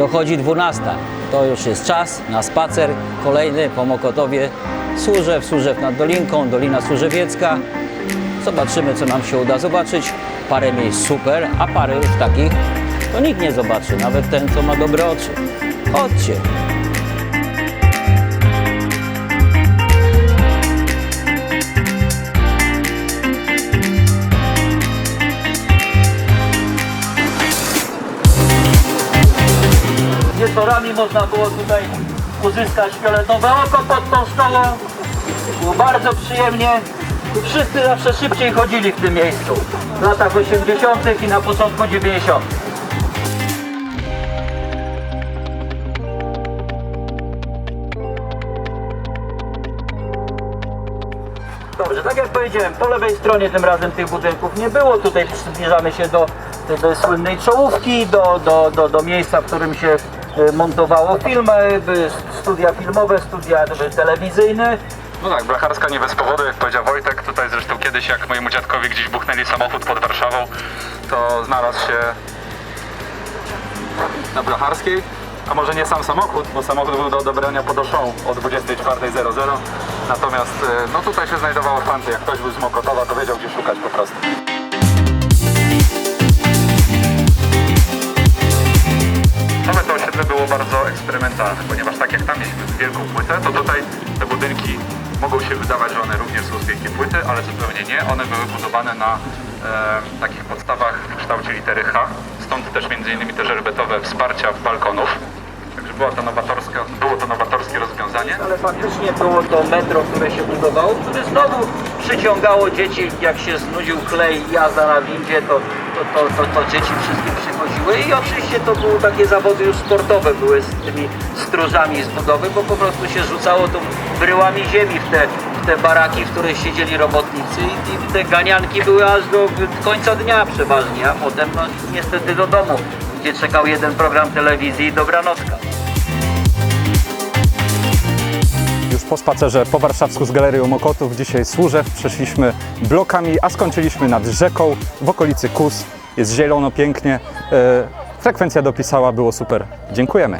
Dochodzi 12. To już jest czas na spacer kolejny po Mokotowie. Służew, Służew nad Dolinką, Dolina Służewiecka. Zobaczymy, co nam się uda zobaczyć. Parę miejsc super, a parę już takich to nikt nie zobaczy, nawet ten, co ma dobre oczy. Chodźcie. Wieczorami można było tutaj uzyskać fioletowe oko pod tą stołą. Było bardzo przyjemnie. Wszyscy zawsze szybciej chodzili w tym miejscu. W latach 80. i na początku 90. Dobrze, tak jak powiedziałem, po lewej stronie tym razem tych budynków nie było. Tutaj zbliżamy się do, do słynnej czołówki, do, do, do, do miejsca, w którym się montowało filmy, studia filmowe, studia telewizyjne. No tak, Blacharska nie bez powodu, jak powiedział Wojtek. Tutaj zresztą kiedyś, jak mojemu dziadkowi gdzieś buchnęli samochód pod Warszawą, to znalazł się na Blacharskiej. A może nie sam samochód, bo samochód był do odebrania po doszą o 24.00. Natomiast e, no tutaj się znajdowało fanty. Jak ktoś był z Mokotowa, to wiedział gdzie szukać po prostu. Ponieważ tak jak tam mieliśmy wielką płytę, to tutaj te budynki mogą się wydawać, że one również są z wielkiej płyty, ale zupełnie nie. One były budowane na e, takich podstawach w kształcie litery H, stąd też między innymi te żerbetowe wsparcia balkonów. Także była to nowatorska, było to nowatorskie rozwiązanie. Ale faktycznie było to metro, które się budowało, które znowu przyciągało dzieci. Jak się znudził klej i jazda na windzie, to, to, to, to, dzieci wszystkie przychodziły. I oczywiście to były takie zawody już sportowe, były z tymi stróżami z budowy, bo po prostu się rzucało tą bryłami ziemi w te, w te baraki, w których siedzieli robotnicy i, i te ganianki były aż do końca dnia przeważnie, a potem no, niestety do domu, gdzie czekał jeden program telewizji i dobranocka. Już po spacerze po warszawsku z Galerią Mokotów, dzisiaj Służew, przeszliśmy blokami, a skończyliśmy nad rzeką w okolicy Kus. Jest zielono, pięknie. E, Frekwencja dopisała, było super. Dziękujemy.